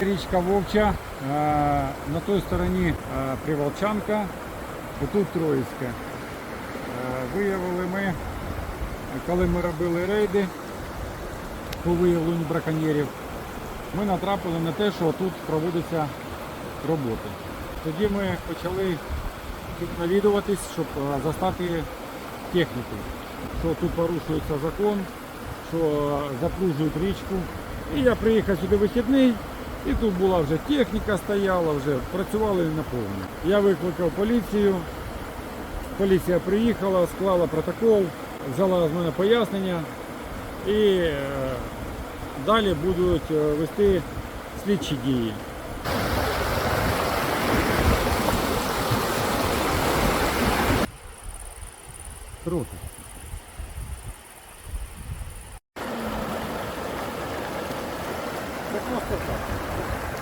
Річка Вовча, е, на той стороні е, Приволчанка, отут Троїцька. Е, Виявили ми, коли ми робили рейди по виявленню браконьєрів, ми натрапили на те, що тут проводяться роботи. Тоді ми почали тут навідуватись, щоб застати техніку, що тут порушується закон, що запружують річку. І я приїхав сюди вихідний, і тут була вже техніка стояла, вже працювали наповну. Я викликав поліцію, поліція приїхала, склала протокол, взяла з мене пояснення і е, далі будуть е, вести слідчі дії. Круто. Спасибо.